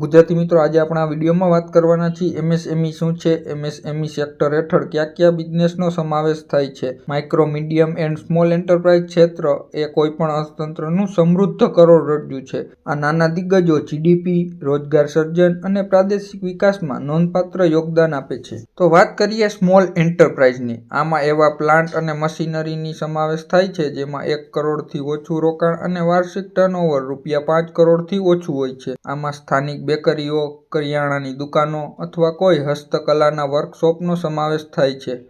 ગુજરાતી મિત્રો, આજે આપણે વિડીયોમાં વાત કરવાના છીએ એમએસએમઈ શું છે, એમએસએમઈ સેક્ટર હેઠળ કયા કયા બિઝનેસનો સમાવેશ થાય છે, micro, medium and small enterprise ક્ષેત્ર એ કોઈપણ અર્થતંત્રનું સમૃદ્ધ કરોડરજ્જુ છે. આ નાના દિગ્ગજો જીડીપી રોજગાર સર્જન અને પ્રાદેશિક વિકાસમાં નોંધપાત્ર યોગદાન આપે છે. તો વાત કરીએ સ્મોલ એન્ટરપ્રાઇઝની. આમાં એવા પ્લાન્ટ અને મશીનરીની સમાવેશ થાય છે જેમાં એક કરોડથી ઓછું રોકાણ અને વાર્ષિક ટર્નઓવર રૂપિયા પાંચ કરોડથી ઓછું હોય છે. આમાં સ્થાનિક બેકરીઓ, કરિયાણાની દુકાનો અથવા કોઈ હસ્તકલાના વર્કશોપનો સમાવેશ થાય છે,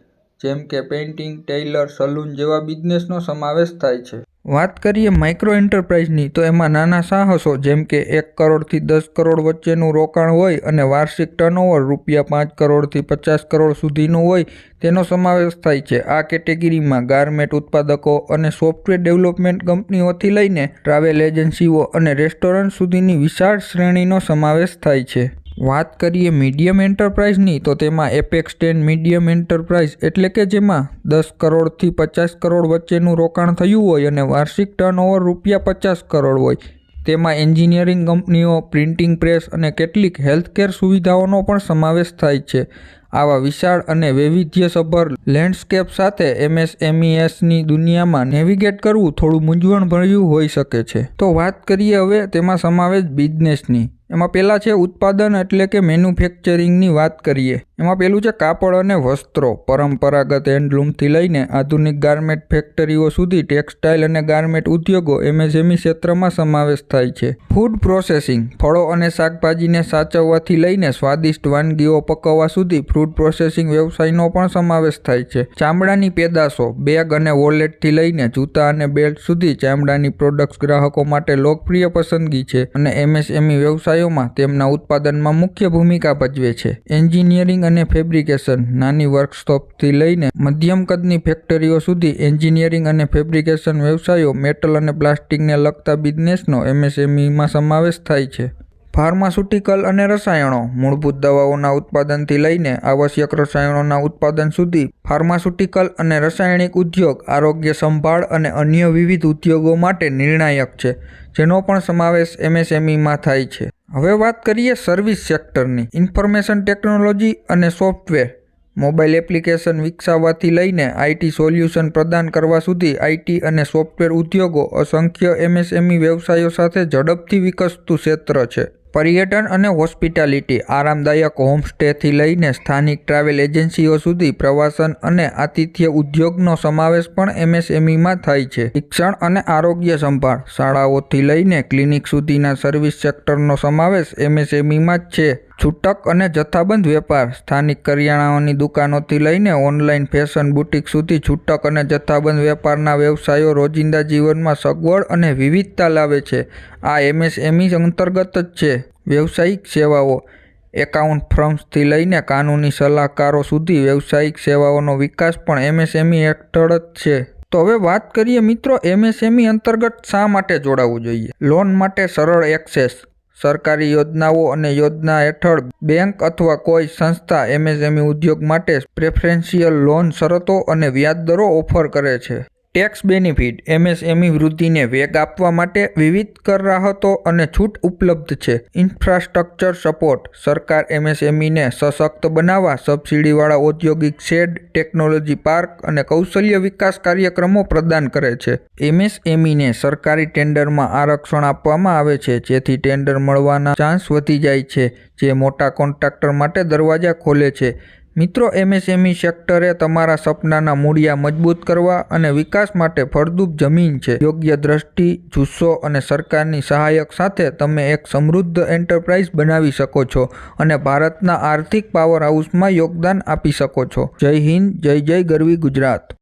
જેમ કે પેઇન્ટિંગ, ટેઇલર, સલૂન જેવા બિઝનેસનો સમાવેશ થાય છે. વાત કરીએ માઇક્રો એન્ટરપ્રાઇઝની તો એમાં નાના સાહસો જેમ કે એક કરોડથી દસ કરોડ વચ્ચેનું રોકાણ હોય અને વાર્ષિક ટર્નઓવર રૂપિયા પાંચ કરોડથી પચાસ કરોડ સુધીનું હોય, તેનો સમાવેશ થાય છે. આ કેટેગરીમાં ગાર્મેન્ટ ઉત્પાદકો અને સોફ્ટવેર ડેવલપમેન્ટ કંપનીઓથી લઈને ટ્રાવેલ એજન્સીઓ અને રેસ્ટોરન્ટ સુધીની વિશાળ શ્રેણીનો સમાવેશ થાય છે. વાત કરીએ મીડિયમ એન્ટરપ્રાઇઝની, તો તેમાં એપેક્સ ટેન મીડિયમ એન્ટરપ્રાઇઝ એટલે કે જેમાં દસ કરોડથી પચાસ કરોડ વચ્ચેનું રોકાણ થયું હોય અને વાર્ષિક ટર્નઓવર રૂપિયા પચાસ કરોડ હોય. તેમાં એન્જિનિયરિંગ કંપનીઓ, પ્રિન્ટિંગ પ્રેસ અને કેટલીક હેલ્થકેર સુવિધાઓનો પણ સમાવેશ થાય છે. આવા વિશાળ અને વૈવિધ્યસભર લેન્ડસ્કેપ સાથે એમએસએમઈએસની દુનિયામાં નેવિગેટ કરવું થોડું મૂંઝવણભર્યું હોઈ શકે છે. તો વાત કરીએ હવે તેમાં સમાવેશ બિઝનેસની. એમાં પહેલાં છે ઉત્પાદન એટલે કે મેન્યુફેક્ચરિંગની વાત કરીએ. એમાં પહેલું છે કાપડ અને વસ્ત્રો. પરંપરાગત હેન્ડલૂમથી લઈને આધુનિક ગાર્મેન્ટ ફેક્ટરીઓ સુધી ટેક્સટાઇલ અને ગાર્મેન્ટ ઉદ્યોગો એમએસએમઈ ક્ષેત્રમાં સમાવેશ થાય છે. Food processing. ફળો અને શાકભાજીને સાચવવાથી લઈને સ્વાદિષ્ટ વાનગીઓ પકવવા સુધી ફૂડ પ્રોસેસિંગ વ્યવસાયનો પણ સમાવેશ થાય છે. ચામડાની પેદાશો, બેગ અને વોલેટથી લઈને જૂતા અને બેલ્ટ સુધી ચામડાની પ્રોડક્ટ્સ ગ્રાહકો માટે લોકપ્રિય પસંદગી છે અને એમએસએમઈ વ્યવસાયોમાં તેમના ઉત્પાદનમાં મુખ્ય ભૂમિકા ભજવે છે. એન્જિનિયરિંગ અને ફેબ્રિકેશન, નાની વર્કશોપથી લઈને મધ્યમ કદની ફેક્ટરીઓ સુધી એન્જિનિયરિંગ અને ફેબ્રિકેશન વ્યવસાયો, મેટલ અને પ્લાસ્ટિકને લગતા બિઝનેસનો એમએસએમઈમાં સમાવેશ થાય છે. ફાર્માસ્યુટિકલ અને રસાયણો. મૂળભૂત દવાઓના ઉત્પાદનથી લઈને આવશ્યક રસાયણોના ઉત્પાદન સુધી ફાર્માસ્યુટિકલ અને રાસાયણિક ઉદ્યોગ, આરોગ્ય સંભાળ અને અન્ય વિવિધ ઉદ્યોગો માટે નિર્ણાયક છે, જેનો પણ સમાવેશ એમએસએમઈમાં થાય છે. હવે વાત કરીએ સર્વિસ સેક્ટરની. ઇન્ફોર્મેશન ટેકનોલોજી અને સોફ્ટવેર. મોબાઈલ એપ્લિકેશન વિકસાવવાથી લઈને આઈટી સોલ્યુશન પ્રદાન કરવા સુધી આઈટી અને સોફ્ટવેર ઉદ્યોગો અસંખ્ય એમએસએમઈ વ્યવસાયો સાથે ઝડપથી વિકસતું ક્ષેત્ર છે. પર્યટન અને હોસ્પિટાલિટી, આરામદાયક હોમસ્ટેથી લઈને સ્થાનિક ટ્રાવેલ એજન્સીઓ સુધી પ્રવાસન અને આતિથ્ય ઉદ્યોગનો સમાવેશ પણ એમએસએમઈમાં થાય છે. શિક્ષણ અને આરોગ્ય સંભાળ શાળાઓથી લઈને ક્લિનિક સુધીના સર્વિસ સેક્ટરનો સમાવેશ એમએસએમઈમાં જ છે. છૂટક અને જથ્થાબંધ વેપાર. સ્થાનિક કરિયાણાઓની દુકાનોથી લઈને ઓનલાઈન ફેશન બુટિક સુધી છૂટક અને જથ્થાબંધ વેપારના વ્યવસાયો રોજિંદા જીવનમાં સગવડ અને વિવિધતા લાવે છે. આ એમએસએમઈ અંતર્ગત જ છે. વ્યવસાયિક સેવાઓ. એકાઉન્ટ ફર્મ્સથી લઈને કાનૂની સલાહકારો સુધી વ્યવસાયિક સેવાઓનો વિકાસ પણ એમએસએમઈ હેઠળ જ છે. તો હવે વાત કરીએ મિત્રો, એમએસએમઈ અંતર્ગત શા માટે જોડાવવું જોઈએ? લોન માટે સરળ એક્સેસ. સરકારી યોજનાઓ અને યોજના હેઠળ બેંક અથવા કોઈ સંસ્થા એમએસએમઈ ઉદ્યોગ માટે પ્રેફરન્શિયલ લોન શરતો અને વ્યાજદરો ઓફર કરે છે. ટેક્સ બેનિફિટ એમએસએમઈ વૃદ્ધિને વેગ આપવા માટે વિવિધ કર રાહતો અને છૂટ ઉપલબ્ધ છે. ઇન્ફ્રાસ્ટ્રક્ચર સપોર્ટ, સરકાર એમએસએમઈને સશક્ત બનાવવા, સબસિડીવાળા ઔદ્યોગિક શેડ, ટેકનોલોજી પાર્ક અને કૌશલ્ય વિકાસ કાર્યક્રમો પ્રદાન કરે છે. એમએસએમઈને સરકારી ટેન્ડરમાં આરક્ષણ આપવામાં આવે છે, જેથી ટેન્ડર મળવાના ચાન્સ વધી જાય છે, જે મોટા કોન્ટ્રાક્ટર માટે દરવાજા ખોલે છે. મિત્રો એમએસએમઈ સેક્ટરે તમારા સપનાના મૂળિયા મજબૂત કરવા અને વિકાસ માટે ફળદ્રુપ જમીન છે. યોગ્ય દ્રષ્ટિ, જુસ્સો અને સરકારની સહાયક સાથે તમે એક સમૃદ્ધ એન્ટરપ્રાઇઝ બનાવી શકો છો અને ભારતના આર્થિક પાવર હાઉસમાં યોગદાન આપી શકો છો. જય હિન્દ, જય જય ગરવી ગુજરાત.